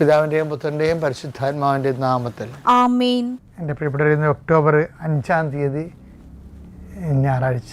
പിതാവിന്റെയും പുത്രന്റെയും പരിശുദ്ധാത്മാവിന്റെയും നാമത്തിൽ. ആമേൻ. എന്റെ പ്രിയപ്പെട്ടവർ ഇന്ന് ഒക്ടോബർ അഞ്ചാം തീയതി ഞായറാഴ്ച.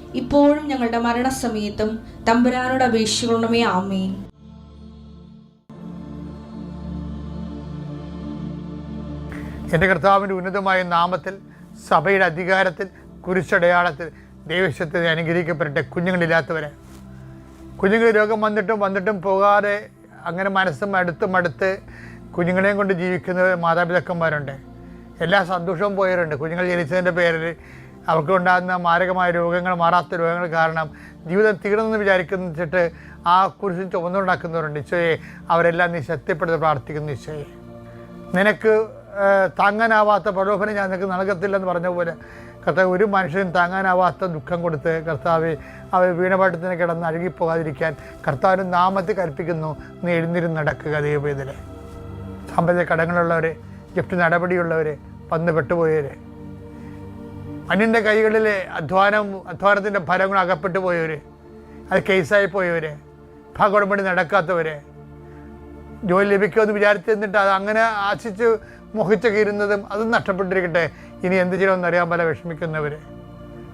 ഇപ്പോഴും ഞങ്ങളുടെ മരണസമയത്തും തമ്പുരാനോട് അപേക്ഷിക്കണമേ ആമേൻ. എന്റെ കർത്താവിന്റെ ഉന്നതമായ നാമത്തിൽ സഭയുടെ അധികാരത്തിൽ കുരിശടയാളത്തിൽ ദൈവശത്തിൽ അനുഗ്രഹിക്കപ്പെടട്ടെ കുഞ്ഞുങ്ങളില്ലാത്തവരെ. കുഞ്ഞുങ്ങൾ രോഗം വന്നിട്ടും വന്നിട്ടും പോകാതെ അങ്ങനെ മനസ്സും അടുത്തും അടുത്ത് കുഞ്ഞുങ്ങളെയും കൊണ്ട് ജീവിക്കുന്ന മാതാപിതാക്കന്മാരുണ്ട്. എല്ലാ സന്തോഷവും പോയവരുണ്ട്. കുഞ്ഞുങ്ങൾ ജനിച്ചതിന്റെ പേരിൽ അവർക്കുണ്ടാകുന്ന മാരകമായ രോഗങ്ങൾ മാറാത്ത രോഗങ്ങൾ കാരണം ജീവിതം തീർന്നെന്ന് വിചാരിക്കുന്നിട്ട് ആ കുരിശിൽ ചുമന്നുണ്ടാക്കുന്നവരുണ്ട്. ഈശോയെ അവരെല്ലാം നീ ശക്തിപ്പെടുത്തി പ്രാർത്ഥിക്കുന്നു ഈശോയെ. നിനക്ക് താങ്ങാനാവാത്ത പ്രലോഭനം ഞാൻ നിനക്ക് നൽകത്തില്ലെന്ന് പറഞ്ഞ പോലെ കർത്താവ് ഒരു മനുഷ്യനും താങ്ങാനാവാത്ത ദുഃഖം കൊടുത്ത് കർത്താവ് അവർ വീണപാട്ടത്തിന് കിടന്ന് അഴുകിപ്പോകാതിരിക്കാൻ കർത്താവിന്റെ നാമത്തെ കൽപ്പിക്കുന്നു. നീ എഴുന്നിരുന്ന് നടക്കുക ദൈവവേദന സാമ്പത്തിക കടങ്ങളുള്ളവർ ഗിഫ്റ്റ് നടപടിയുള്ളവർ വന്ന് പെട്ടുപോയവർ അന്യന്റെ കൈകളിലെ അധ്വാനം അധ്വാനത്തിന്റെ ഫലങ്ങൾ അകപ്പെട്ടു പോയവർ അത് കേസായി പോയവർ ഭാഗോടമ്പടി നടക്കാത്തവർ ജോലി ലഭിക്കുമെന്ന് വിചാരിച്ചു നിന്നിട്ട് അത് അങ്ങനെ ആശിച്ച് മോഹിച്ചൊക്കെ ഇരുന്നതും അതും നഷ്ടപ്പെട്ടിരിക്കട്ടെ. ഇനി എന്ത് ചെയ്യണമെന്ന് അറിയാൻ പല വിഷമിക്കുന്നവർ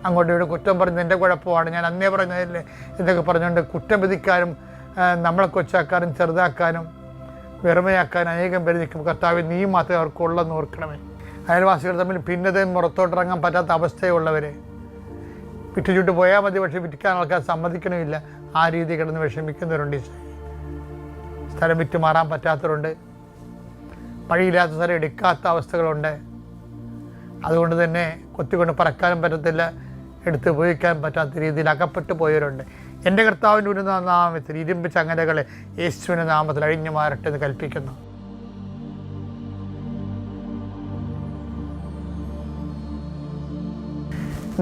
അങ്ങോട്ടും ഇവിടെ കുറ്റം പറഞ്ഞ് എന്റെ കുഴപ്പമാണ്. ഞാൻ അന്നേ പറഞ്ഞതിൽ എന്നൊക്കെ പറഞ്ഞുകൊണ്ട് കുറ്റം വിധിക്കാനും നമ്മളെ കൊച്ചാക്കാനും ചെറുതാക്കാനും വെറുമയാക്കാനും അനേകം പേര് നിൽക്കും. കർത്താവ് നീ മാത്രമേ അവർക്കുള്ളെന്ന് ഓർക്കണമേ. അയൽവാസികൾ തമ്മിൽ ഭിന്നതയും പുറത്തോട്ടിറങ്ങാൻ പറ്റാത്ത അവസ്ഥയുള്ളവർ വിറ്റുചുട്ട് പോയാൽ മതി പക്ഷേ വിറ്റിക്കാൻ ആൾക്കാർ സമ്മതിക്കണമില്ല. ആ രീതി കിടന്ന് വിഷമിക്കുന്നവരുണ്ട് സ്ഥലം വിറ്റ് മാറാൻ പറ്റാത്തവരുണ്ട്. വഴിയില്ലാത്ത സ്ഥലം എടുക്കാത്ത അവസ്ഥകളുണ്ട്. അതുകൊണ്ട് തന്നെ കൊത്തിക്കൊണ്ട് പറക്കാനും പറ്റത്തില്ല എടുത്ത് ഉപയോഗിക്കാൻ പറ്റാത്ത രീതിയിൽ അകപ്പെട്ടു പോയവരുണ്ട്. എന്റെ കർത്താവിന്റെ ഒരു നാമത്തിൽ ഇരുമ്പ് ചങ്ങലകളെ യേശുവിന്റെ നാമത്തിൽ അഴിഞ്ഞു മാറട്ടെ എന്ന് കൽപ്പിക്കുന്നു.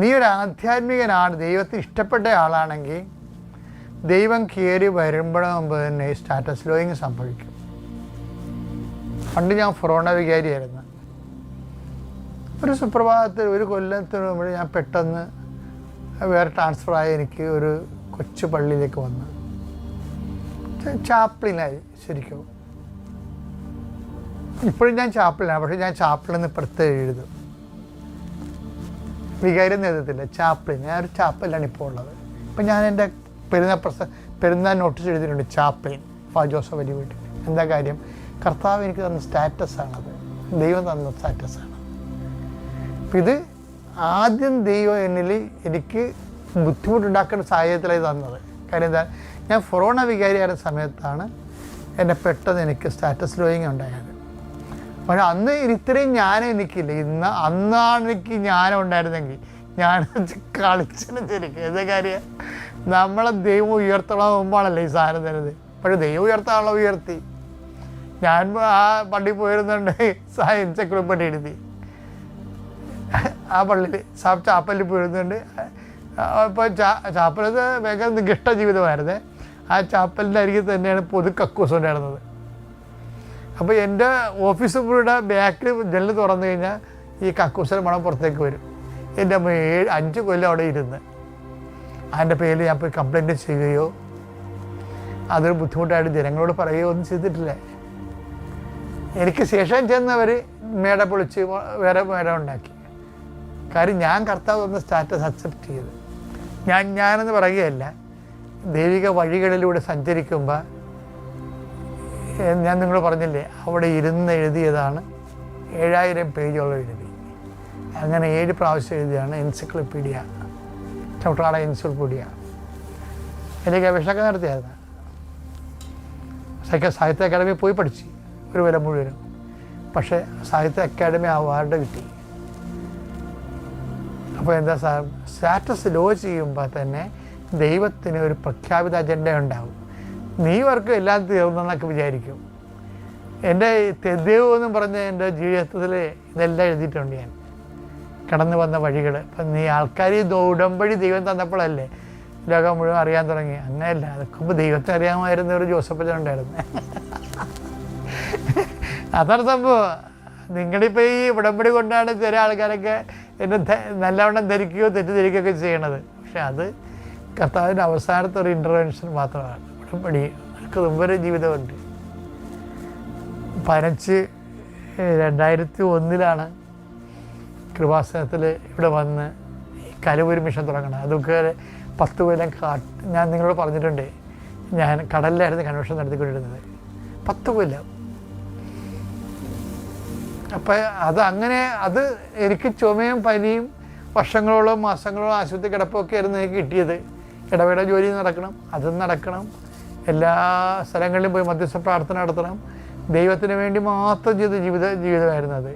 നീ ഒരു ആധ്യാത്മികനാണ് ദൈവത്തിന് ഇഷ്ടപ്പെട്ട ആളാണെങ്കിൽ ദൈവം കയറി വരുമ്പോഴേ മുമ്പ് തന്നെ സ്റ്റാറ്റസ് ലോയിങ് സംഭവിക്കും. പണ്ട് ഞാൻ ഫൊറോണ വികാരിയായിരുന്നു. ഒരു സുപ്രഭാതത്തിൽ ഒരു കൊല്ലത്തിന് മുമ്പ് ഞാൻ പെട്ടെന്ന് വേറെ ട്രാൻസ്ഫർ ആയി എനിക്ക് ഒരു കൊച്ചു പള്ളിയിലേക്ക് വന്നു. ചാപ്പിളിനായി ശരിക്കും. ഇപ്പോഴും ഞാൻ ചാപ്പിളിനാണ് പക്ഷേ ഞാൻ ചാപ്പിളിൽ നിന്ന് പ്രത്യേകം എഴുതും. വികാരം എഴുതത്തില്ല ചാപ്ലിൻ. ഞാൻ ഒരു ചാപ്പലാണ് ഇപ്പോൾ ഉള്ളത്. ഇപ്പം ഞാൻ എന്റെ പെരുന്നാൾ പ്രസ പെരുന്നാൾ നോട്ടീസ് എഴുതിയിട്ടുണ്ട് ചാപ്ലിൻ ഫാ ജോസഫ് അലി വീട്ടിൽ. എന്താ കാര്യം? കർത്താവ് എനിക്ക് തന്ന സ്റ്റാറ്റസാണത് ദൈവം തന്ന സ്റ്റാറ്റസാണ് അപ്പം ഇത് ആദ്യം ദൈവം എന്നിൽ എനിക്ക് ബുദ്ധിമുട്ടുണ്ടാക്കുന്ന സാഹചര്യത്തിലായി തന്നത്. കാര്യം എന്താ? ഞാൻ ഫൊറോണ വികാരിയായ സമയത്താണ് എന്നെ പെട്ടെന്ന് എനിക്ക് സ്റ്റാറ്റസ് ലോയിങ് ഉണ്ടായത്. പക്ഷെ അന്ന് ഇത്രയും ജ്ഞാനം എനിക്കില്ല. ഇന്ന് അന്നാണ് എനിക്ക് ജ്ഞാനം ഉണ്ടായിരുന്നെങ്കിൽ ഞാൻ കളിച്ചിന് ശരിക്കും എന്താ കാര്യം? നമ്മളെ ദൈവം ഉയർത്തണം മുമ്പാണല്ലോ ഈ സാധനം തരുന്നത്. പക്ഷെ ദൈവം ഉയർത്താനുള്ള ഉയർത്തി. ഞാൻ ആ പള്ളി പോയിരുന്നുണ്ട്. സയൻസ് എൻസൈക്ലോപ്പീഡിയ എഴുതി ആ പള്ളിയിൽ ചാപ്പലിൽ പോയിരുന്നുണ്ട്. അപ്പോൾ ചാ ചാപ്പലത് ഭയങ്കര നികിഷ്ട ജീവിതമായിരുന്നേ. ആ ചാപ്പലിന്റെ അരികിൽ തന്നെയാണ് പൊതു കക്കൂസ് ഉണ്ടായിരുന്നത് അപ്പോൾ എന്റെ ഓഫീസ് മുറിയുടെ ബാക്കിൽ ജനൽ തുറന്നു കഴിഞ്ഞാൽ ഈ കക്കൂസിന്റെ മണം പുറത്തേക്ക് വരും. എന്റെ ഏഴ് അഞ്ച് കൊല്ലം അവിടെ ഇരുന്ന്. അതിന്റെ പേരിൽ ഞാൻ പോയി കംപ്ലൈന്റ് ചെയ്യുകയോ അതൊരു ബുദ്ധിമുട്ടായിട്ട് ജനങ്ങളോട് പറയുകയോ ഒന്നും ചെയ്തിട്ടില്ല. എനിക്ക് ശേഷം ചെന്നവർ മേട പൊളിച്ച് വേറെ മേട ഉണ്ടാക്കി. കാര്യം ഞാൻ കർത്താവ് തന്ന സ്റ്റാറ്റസ് അക്സെപ്റ്റ് ചെയ്ത്. ഞാൻ ഞാനെന്ന് പറയുകയല്ല ദൈവിക വഴികളിലൂടെ സഞ്ചരിക്കുമ്പോൾ ഞാൻ നിങ്ങൾ പറഞ്ഞില്ലേ അവിടെ ഇരുന്ന് എഴുതിയതാണ് ഏഴായിരം പേജുള്ള എഴുതി അങ്ങനെ ഏഴ് പ്രാവശ്യം എഴുതിയാണ് എൻസൈക്ലോപ്പീഡിയ ചവിട്ടാള എൻസൈക്ലോപ്പീഡിയ എന്റെ ഗവേഷണമൊക്കെ നടത്തിയായിരുന്നു. സൈക്ക സാഹിത്യ അക്കാദമി പോയി പഠിച്ചു ഒരു വില മുഴുവനും. പക്ഷേ സാഹിത്യ അക്കാദമി അവാർഡ് കിട്ടി. അപ്പോൾ എന്താ സാർ സ്റ്റാറ്റസ് ലോ ചെയ്യുമ്പോൾ തന്നെ ദൈവത്തിന് ഒരു പ്രഖ്യാപിത അജണ്ട ഉണ്ടാവും. നീ വർക്ക് എല്ലാം തീർന്നെന്നൊക്കെ വിചാരിക്കും. എന്റെ തെദേവ് എന്നും പറഞ്ഞ എന്റെ ജീവിതത്തിൽ ഇതെല്ലാം എഴുതിയിട്ടുണ്ട് ഞാൻ. കടന്നു വന്ന വഴികൾ അപ്പം നീ ആൾക്കാർ ഈ ഉടമ്പടി ദൈവം തന്നപ്പോഴല്ലേ ലോകം മുഴുവൻ അറിയാൻ തുടങ്ങി. അങ്ങനെയല്ല അതൊക്കെ മുമ്പ് ദൈവത്തെ അറിയാമായിരുന്ന ഒരു ജോസഫച്ചൻ ഉണ്ടായിരുന്നു. അതാണ് സംഭവം. നിങ്ങളിപ്പോൾ ഈ ഉടമ്പടി കൊണ്ടാണ് ചില ആൾക്കാരൊക്കെ എന്നെ നല്ലവണ്ണം ധരിക്കുകയോ തെറ്റിദ്ധരിക്കുകയൊക്കെ ചെയ്യണത്. പക്ഷെ അത് കർത്താവിന്റെ അവസാനത്തെ ഒരു ഇന്റർവെൻഷൻ മാത്രമാണ്. ഉടമ്പടി എനിക്ക് മുമ്പൊരു ജീവിതമുണ്ട്. പനച്ച് രണ്ടായിരത്തി ഒന്നിലാണ് കൃപാസനത്തിൽ ഇവിടെ വന്ന് ഈ കലവൂരി മിഷൻ തുടങ്ങണം അതൊക്കെ പത്ത് കൊല്ലം കാട്ട് ഞാൻ നിങ്ങളോട് പറഞ്ഞിട്ടുണ്ട് ഞാൻ കടലിലായിരുന്നു കൺവെൻഷൻ നടത്തിക്കൊണ്ടിരുന്നത്. പത്ത് കൊല്ലം. അപ്പം അത് അങ്ങനെ അത് എനിക്ക് ചുമയും പനിയും വർഷങ്ങളോളം മാസങ്ങളോളം ആശുപത്രി കിടപ്പൊക്കെ ആയിരുന്നു എനിക്ക് കിട്ടിയത്. ഇടവേള ജോലി നടക്കണം അതും നടക്കണം. എല്ലാ സ്ഥലങ്ങളിലും പോയി മധ്യസ്ഥ പ്രാർത്ഥന നടത്തണം. ദൈവത്തിന് വേണ്ടി മാത്രം ചെയ്ത ജീവിത ജീവിതമായിരുന്നു അത്.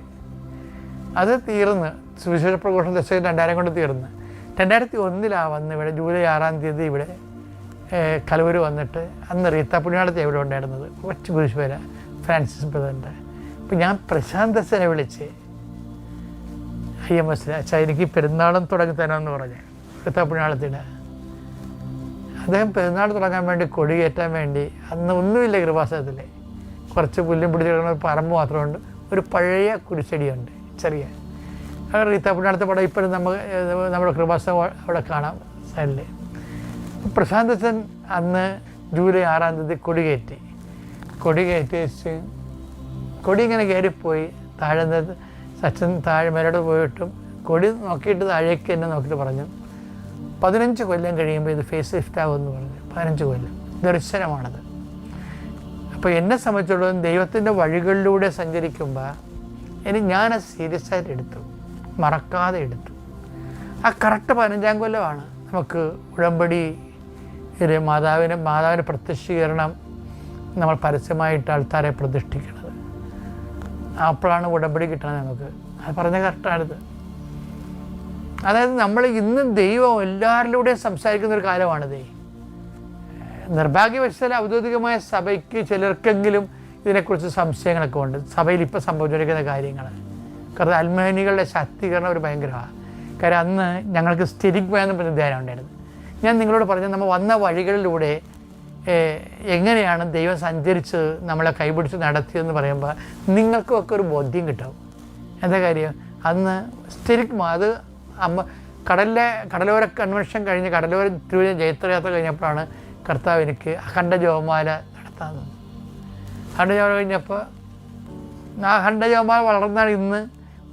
അത് തീർന്ന് സുവിശേഷ പ്രഘോഷണം ദശകം രണ്ടായിരം കൊണ്ട് തീർന്ന്. രണ്ടായിരത്തി ഒന്നിലാണ് വന്ന് ഇവിടെ ജൂലൈ ആറാം തീയതി ഇവിടെ കലവൂർ വന്നിട്ട് അന്ന് റീത്ത പുണ്യാളത്തെ ഇവിടെ ഉണ്ടായിരുന്നത്? കൊച്ചു കുരിശുപേര ഫ്രാൻസിസ് ബ്രദറിന്റെ. അപ്പം ഞാൻ പ്രശാന്ത് ദസനെ വിളിച്ച് ഐ എം എസ് അച്ഛാ എനിക്ക് പെരുന്നാളും തുടങ്ങി തരാമെന്ന് പറഞ്ഞ് റീത്ത പുണ്യാളത്തിന്റെ അദ്ദേഹം പെരുന്നാൾ തുടങ്ങാൻ വേണ്ടി കൊടി കയറ്റാൻ വേണ്ടി അന്ന് ഒന്നുമില്ല കൃപാസനത്തിൽ കുറച്ച് പുല്ലും പിടിച്ച് കിടക്കുന്ന ഒരു പറമ്പ് മാത്രമുണ്ട്. ഒരു പഴയ കുരിശടിയുണ്ട് ചെറിയ. റീത്തപ്പിനടുത്ത പടം ഇപ്പോഴും നമുക്ക് നമ്മുടെ കൃപാസനം അവിടെ കാണാം സൈഡിൽ പ്രശാന്തച്ചൻ അന്ന് ജൂലൈ ആറാം തീയതി കൊടി കയറ്റി കൊടി കയറ്റി വെച്ച് കൊടി ഇങ്ങനെ കയറിപ്പോയി. താഴെ സച്ചിൻ താഴെ മേലോട്ട് പോയിട്ടും കൊടി നോക്കിയിട്ട് താഴേക്ക് എന്നെ നോക്കിയിട്ട് പറഞ്ഞു. പതിനഞ്ച് കൊല്ലം കഴിയുമ്പോൾ ഇത് ഫേസ് ലിഫ്റ്റ് ആകുമെന്ന് പറഞ്ഞു. പതിനഞ്ച് കൊല്ലം. ദർശനമാണത്. അപ്പോൾ എന്നെ സംബന്ധിച്ചിടത്തോളം ദൈവത്തിന്റെ വഴികളിലൂടെ സഞ്ചരിക്കുമ്പോൾ ഇനി ഞാനത് സീരിയസ് ആയിട്ട് എടുത്തു. മറക്കാതെ എടുത്തു. ആ കറക്റ്റ് പതിനഞ്ചാം കൊല്ലമാണ്. നമുക്ക് ഉടമ്പടി മാതാവിന് മാതാവിന്റെ പ്രത്യക്ഷീകരണം നമ്മൾ പരസ്യമായിട്ട് ആൾക്കാരെ പ്രതിഷ്ഠിക്കുന്നത് അപ്പോഴാണ് ഉടമ്പടി കിട്ടണത് നമുക്ക്. അത് പറഞ്ഞ കറക്റ്റാണിത് അതായത് നമ്മൾ ഇന്ന് ദൈവം എല്ലാവരിലൂടെയും സംസാരിക്കുന്ന ഒരു കാലമാണിത്. നിർഭാഗ്യവശാൽ ഔദ്യോഗികമായ സഭയ്ക്ക് ചിലർക്കെങ്കിലും ഇതിനെക്കുറിച്ച് സംശയങ്ങളൊക്കെ ഉണ്ട്. സഭയിൽ ഇപ്പോൾ സംഭവിച്ചിരിക്കുന്ന കാര്യങ്ങൾ കാരണം അൽമേനികളുടെ ശാക്തീകരണം ഒരു ഭയങ്കരമാണ്. കാര്യം അന്ന് ഞങ്ങൾക്ക് സ്ഥിരിക് എന്ന് പറഞ്ഞ ധ്യാനം ഉണ്ടായിരുന്നു. ഞാൻ നിങ്ങളോട് പറഞ്ഞു നമ്മൾ വന്ന വഴികളിലൂടെ എങ്ങനെയാണ് ദൈവം സഞ്ചരിച്ച് നമ്മളെ കൈപിടിച്ച് നടത്തിയതെന്ന് പറയുമ്പോൾ നിങ്ങൾക്കുമൊക്കെ ഒരു ബോധ്യം കിട്ടും. എന്താ കാര്യം? അന്ന് സ്ഥിരിക് അത് അമ്മ കടലിലെ കടലോര കൺവെൻഷൻ കഴിഞ്ഞ് കടലോര തിരുവനന്തപുരം ജൈത്രയാത്ര കഴിഞ്ഞപ്പോഴാണ് കർത്താവ് എനിക്ക് അഖണ്ഡ ജോമാല നടത്താൻ തന്നത്. അഖണ്ഡ ജോമാല കഴിഞ്ഞപ്പോൾ ആ അഖണ്ഡ ജോമാല വളർന്നാണ് ഇന്ന്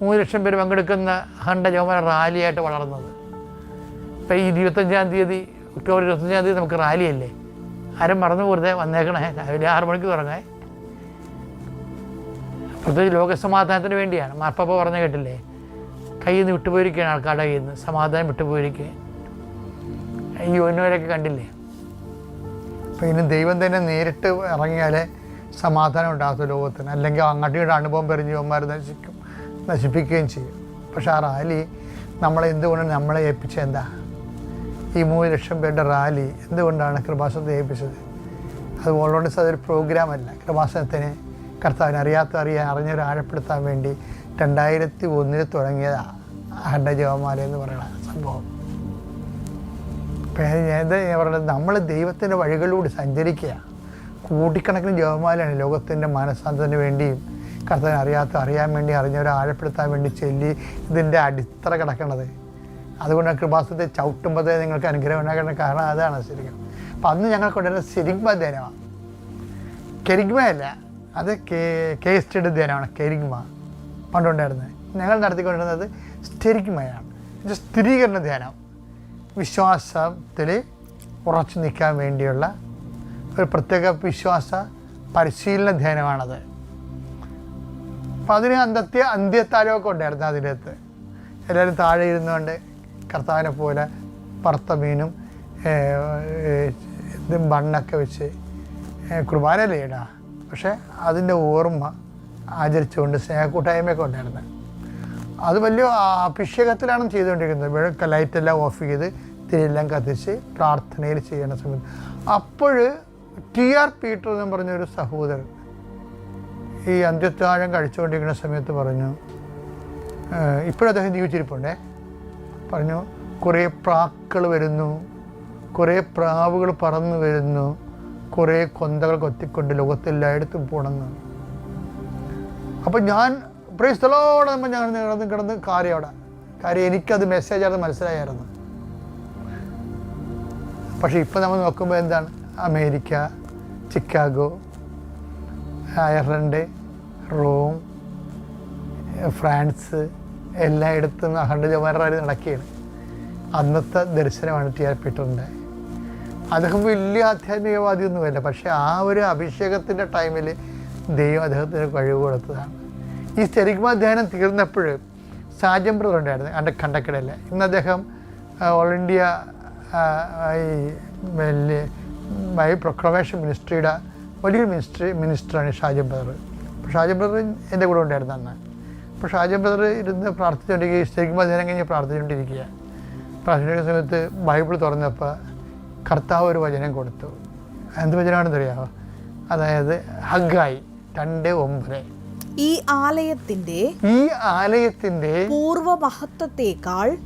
മൂന്ന് ലക്ഷം പേര് പങ്കെടുക്കുന്ന അഖണ്ഡ ജോമാല റാലിയായിട്ട് വളർന്നത്. ഇപ്പം ഈ ഇരുപത്തഞ്ചാം തീയതി ഒക്ടോബർ ഇരുപത്തഞ്ചാം തീയതി നമുക്ക് റാലിയല്ലേ ആരും മറന്നു പോരുതേ വന്നേക്കണേ. രാവിലെ ആറ് മണിക്ക് തുടങ്ങേ പ്രത്യേകിച്ച് ലോകസമാധാനത്തിന് വേണ്ടിയാണ്. മാർപ്പാപ്പ പറഞ്ഞു കേട്ടില്ലേ? കയ്യിൽ നിന്ന് വിട്ടുപോയിരിക്കുകയാണ് ആൾക്കാരുടെ കയ്യിൽ നിന്ന് സമാധാനം വിട്ടുപോയിരിക്കുകയാണ്. ഈ ഒന്നുവരൊക്കെ കണ്ടില്ലേ? അപ്പം ഇനി ദൈവം തന്നെ നേരിട്ട് ഇറങ്ങിയാലേ സമാധാനം ഉണ്ടാകത്തു ലോകത്തിന്. അല്ലെങ്കിൽ അങ്ങാട്ടിയുടെ അനുഭവം പെരിഞ്ഞ് ജോന്മാർ നശിക്കും നശിപ്പിക്കുകയും ചെയ്യും. പക്ഷെ ആ റാലി നമ്മളെ എന്തുകൊണ്ട് നമ്മളെ ഏൽപ്പിച്ചത് എന്താ? ഈ മൂന്ന് ലക്ഷം പേരുടെ റാലി എന്തുകൊണ്ടാണ് കൃപാസനത്തെ ഏൽപ്പിച്ചത്? അത് ഓൾറെഡി അതൊരു പ്രോഗ്രാമല്ല കൃപാസനത്തിന് കർത്താവിനെ അറിയാത്ത അറിയാൻ അറിഞ്ഞൊരു ആഴപ്പെടുത്താൻ വേണ്ടി രണ്ടായിരത്തി ഒന്നിൽ തുടങ്ങിയതാണ് അഹണ്ട ജവന്മാരെ എന്ന് പറയുന്ന സംഭവം. ഞാൻ പറയുന്നത് നമ്മൾ ദൈവത്തിന്റെ വഴികളിലൂടെ സഞ്ചരിക്കുക. കൂട്ടിക്കണക്കിന് ജവന്മാരാണ് ലോകത്തിന്റെ മനസ്സാന്തത്തിന് വേണ്ടിയും കർത്താവിനെ അറിയാത്ത അറിയാൻ വേണ്ടി അറിഞ്ഞവരെ ആഴപ്പെടുത്താൻ വേണ്ടി ചൊല്ലി ഇതിന്റെ അടിത്തറ കിടക്കണത്. അതുകൊണ്ട് കൃപാസത്തെ ചവിട്ടുമ്പോൾ നിങ്ങൾക്ക് അനുഗ്രഹം ഉണ്ടാക്കേണ്ട കാരണം അതാണ് ശരിക്കും. അപ്പം അന്ന് ഞങ്ങൾക്കുണ്ടായിരുന്ന സിരിഗ്മ ധ്യാനമാണ് കെരിഗ്മയല്ല അത് കെ കെ സ്റ്റഡി ധ്യാനമാണ്. കെരിഗ്മ പണ്ടുണ്ടായിരുന്നത്. ഞങ്ങൾ നടത്തിക്കൊണ്ടിരുന്നത് സ്ഥിരിഗ്മയാണ് ഇത് സ്ഥിരീകരണ ധ്യാനം. വിശ്വാസത്തിൽ ഉറച്ചു നിൽക്കാൻ വേണ്ടിയുള്ള ഒരു പ്രത്യേക വിശ്വാസ പരിശീലന ധ്യാനമാണത്. അപ്പം അതിന് അന്തത്യ അന്ത്യത്താഴമൊക്കെ ഉണ്ടായിരുന്നു അതിനകത്ത്. എല്ലാവരും താഴെ ഇരുന്നുകൊണ്ട് കർത്താവിനെ പോലെ പറത്ത മീനും ഇതും ബണ്ണൊക്കെ വെച്ച് കുർബാനല്ലേടാ പക്ഷേ അതിന്റെ ഓർമ്മ ആചരിച്ചുകൊണ്ട് സ്നേഹക്കൂട്ടായ്മയൊക്കെ ഉണ്ടായിരുന്നു. അത് വലിയ അഭിഷേകത്തിലാണ് ചെയ്തുകൊണ്ടിരിക്കുന്നത്. ലൈറ്റ് ലൈറ്റെല്ലാം ഓഫ് ചെയ്ത് തിരിയെല്ലാം കത്തിച്ച് പ്രാർത്ഥനയിൽ ചെയ്യണ സമയത്ത് അപ്പോൾ ടി ആർ പീറ്റർ എന്ന് പറഞ്ഞൊരു സഹോദരൻ ഈ അന്ത്യത്താഴം കഴിച്ചുകൊണ്ടിരിക്കുന്ന സമയത്ത് പറഞ്ഞു ഇപ്പോഴും അദ്ദേഹം ജീവിച്ചിരിപ്പുണ്ടേ? പറഞ്ഞു കുറേ പ്രാക്കൾ വരുന്നു കുറേ പ്രാവുകൾ പറന്നു വരുന്നു കുറേ കൊന്തകൾ കൊത്തിക്കൊണ്ട് ലോകത്തെല്ലായിടത്തും പോണെന്ന്. അപ്പം ഞാൻ പ്രൈസ്തലോടെ നമ്മൾ ഞങ്ങൾ കിടന്ന് കിടന്ന് കാര്യം അവിടെ. കാര്യം എനിക്കത് മെസ്സേജായിരുന്നു മനസ്സിലായിരുന്നു പക്ഷേ ഇപ്പം നമ്മൾ നോക്കുമ്പോൾ എന്താണ്? America Chicago Ireland Rome France എല്ലായിടത്തും അഹണ്ട് ജവാഹർലാൽ നടക്കുകയാണ്. അന്നത്തെ ദർശനമാണ് ടി ആർ പീറ്ററിന്റെ അദ്ദേഹം വലിയ ആധ്യാത്മികവാദിയൊന്നുമല്ല. പക്ഷേ ആ ഒരു അഭിഷേകത്തിന്റെ ടൈമിൽ ദൈവം അദ്ദേഹത്തിന് കഴിവ് കൊടുത്തതാണ്. ഈ ധ്യാനം തീർന്നപ്പോൾ സാജം ബ്രദർ ഉണ്ടായിരുന്നു എന്റെ കണ്ടക്കടയിൽ. ഇന്ന് അദ്ദേഹം ഓൾ ഇന്ത്യ ഈ ബൈ പ്രൊക്ലമേഷൻ മിനിസ്ട്രിയുടെ വലിയൊരു മിനിസ്ട്രി മിനിസ്റ്ററാണ് ഷാജൻ ബ്രദർ. അപ്പോൾ ഷാജൻ ബ്രദർ എന്റെ കൂടെ ഉണ്ടായിരുന്നു അന്ന്. അപ്പോൾ ഷാജൻ ബ്രദർ ഇരുന്ന് പ്രാർത്ഥിച്ചുകൊണ്ടിരിക്കുക സ്ഥിരിഗ്മ ധ്യാനം കഴിഞ്ഞ് പ്രാർത്ഥിച്ചുകൊണ്ടിരിക്കുക പ്രാർത്ഥിക്കുന്ന സമയത്ത് ബൈബിൾ തുറന്നപ്പോൾ കർത്താവ് ഒരു വചനം കൊടുത്തു. എന്ത് വചനമാണെന്ന് അറിയാമോ അതായത് ഹഗ്ഗായി രണ്ട് ഒമ്പത്. ഈ ആലയത്തിന്റെ ഈ ആലയത്തിന്റെ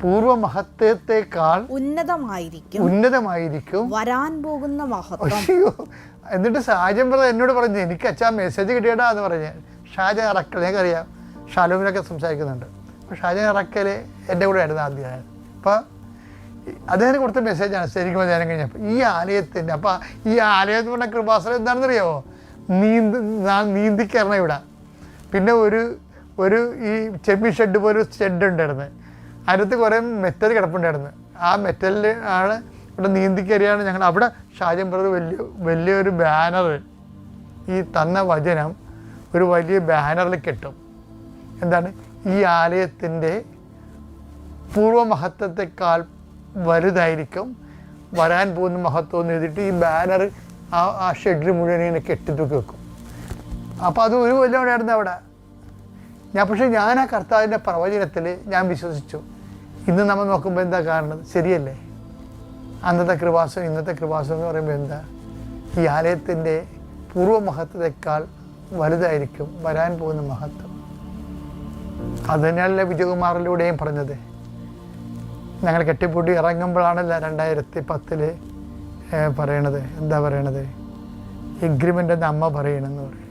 പൂർവ മഹത്വത്തെക്കാൾ ഉന്നതമായിരിക്കും ഉന്നതമായിരിക്കും. വരാൻ പോകുന്ന മഹത്വം. അയ്യോ. എന്നിട്ട് ഷാജൻ ബ്രദർ എന്നോട് പറഞ്ഞു എനിക്ക് അച്ഛാ മെസ്സേജ് കിട്ടിയടാ എന്ന് പറഞ്ഞു. ഷാജൻ അറക്കൽ ഞങ്ങൾക്കറിയാം ഷാലൂമിനൊക്കെ സംസാരിക്കുന്നുണ്ട്. ഷാജൻ ഇറക്കൽ എന്റെ കൂടെ ആയിരുന്നു ആദ്യം അപ്പോൾ അദ്ദേഹത്തിന് കൊടുത്ത മെസ്സേജാണ് ശരിക്കും ധ്യാനം കഴിഞ്ഞപ്പോൾ ഈ ആലയത്തിന്റെ അപ്പോൾ ഈ ആലയം എന്ന് പറഞ്ഞ കൃപാസനം എന്താണെന്നറിയാമോ നീന്ത് നാ- നീന്തിക്കയറണം ഇവിടെ. പിന്നെ ഒരു ഒരു ഈ ചെമ്മി ഷെഡ് പോലെ ഒരു ഷെഡ് ഉണ്ടായിരുന്നു. അതിനകത്ത് കുറേ മെറ്റൽ കിടപ്പുണ്ടായിരുന്നു. ആ മെറ്റലിൽ ആണ് ഇവിടെ നീന്തിക്കറിയാണ് ഞങ്ങൾ അവിടെ ഷാജൻ ബ്രദർ വലിയ വലിയൊരു ബാനർ ഈ തന്ന വചനം ഒരു വലിയ ബാനറിൽ കെട്ടും. എന്താണ്? ഈ ആലയത്തിന്റെ പൂർവമഹത്വത്തെക്കാൾ വലുതായിരിക്കും. വരാൻ പോകുന്ന മഹത്വം എന്ന് എഴുതിയിട്ട് ഈ ബാനർ ആ ആ ഷെഡിൽ മുഴുവൻ ഇങ്ങനെ കെട്ടിത്തൂക്കി വെക്കും. അപ്പോൾ അത് ഒരു കൊല്ലം ഉണ്ടായിരുന്നു അവിടെ. ഞാൻ പക്ഷേ ഞാൻ ആ കർത്താവിന്റെ പ്രവചനത്തിൽ ഞാൻ വിശ്വസിച്ചു. ഇന്ന് നമ്മൾ നോക്കുമ്പോൾ എന്താ കാരണം ശരിയല്ലേ? അന്നത്തെ കൃപാസം ഇന്നത്തെ കൃപാസം എന്ന് പറയുമ്പോൾ എന്താ? ഈ ആലയത്തിന്റെ പൂർവമഹത്വത്തെക്കാൾ വലുതായിരിക്കും വരാൻ പോകുന്ന മഹത്വം. അത് തന്നെയല്ലേ വിജയകുമാറിലൂടെയും പറഞ്ഞത്. ഞങ്ങൾ കെട്ടിപ്പൂട്ടി ഇറങ്ങുമ്പോഴാണല്ല രണ്ടായിരത്തി പത്തിൽ പറയണത്. എന്താ പറയണത്? എഗ്രിമെന്റ് അമ്മ പറയണമെന്ന് പറയും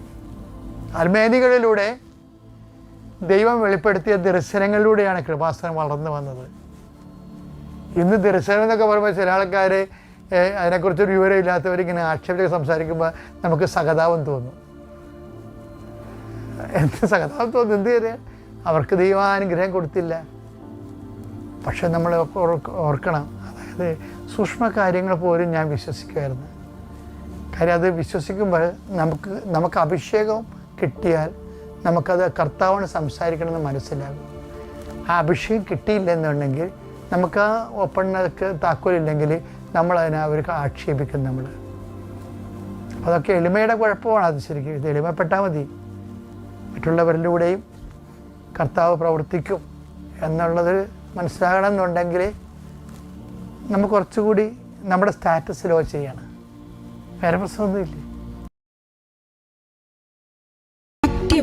അൽമേനികളിലൂടെ ദൈവം വെളിപ്പെടുത്തിയ ദർശനങ്ങളിലൂടെയാണ് കൃപാസനം വളർന്നു വന്നത്. ഇന്ന് ദർശനം എന്നൊക്കെ പറയുമ്പോൾ ചില ആൾക്കാർ അതിനെക്കുറിച്ചൊരു വിവരമില്ലാത്തവർ ഇങ്ങനെ ആക്ഷേപിച്ചൊക്കെ സംസാരിക്കുമ്പോൾ നമുക്ക് സഹതാപം തോന്നും. എന്ത് സഹതാപം തോന്നും? എന്ത് ചെയ്ത് അവർക്ക് ദൈവാനുഗ്രഹം കൊടുത്തില്ല. പക്ഷെ നമ്മൾ ഓർക്കണം. അതായത് സൂക്ഷ്മ കാര്യങ്ങൾ പോലും ഞാൻ വിശ്വസിക്കുമായിരുന്നു. കാര്യം അത് വിശ്വസിക്കുമ്പോൾ നമുക്ക് നമുക്ക് അഭിഷേകം കിട്ടിയാൽ നമുക്കത് കർത്താവാണ് സംസാരിക്കണമെന്ന് മനസ്സിലാകും. ആ അഭിഷേകം കിട്ടിയില്ലെന്നുണ്ടെങ്കിൽ നമുക്ക് ആ ഒപ്പണ്ണക്ക് താക്കോലില്ലെങ്കിൽ നമ്മളതിനെ അവർക്ക് ആക്ഷേപിക്കും നമ്മൾ. അതൊക്കെ എളിമയുടെ കുഴപ്പമാണ് അത് ശരിക്കും. ഇത് എളിമപ്പെട്ടാൽ മതി. മറ്റുള്ളവരിലൂടെയും കർത്താവ് പ്രവർത്തിക്കും എന്നുള്ളത് മനസ്സിലാകണം എന്നുണ്ടെങ്കിൽ നമുക്ക് കുറച്ചുകൂടി നമ്മുടെ സ്റ്റാറ്റസ് ലോ ചെയ്യണം. വേറെ പ്രശ്നമൊന്നുമില്ലേ?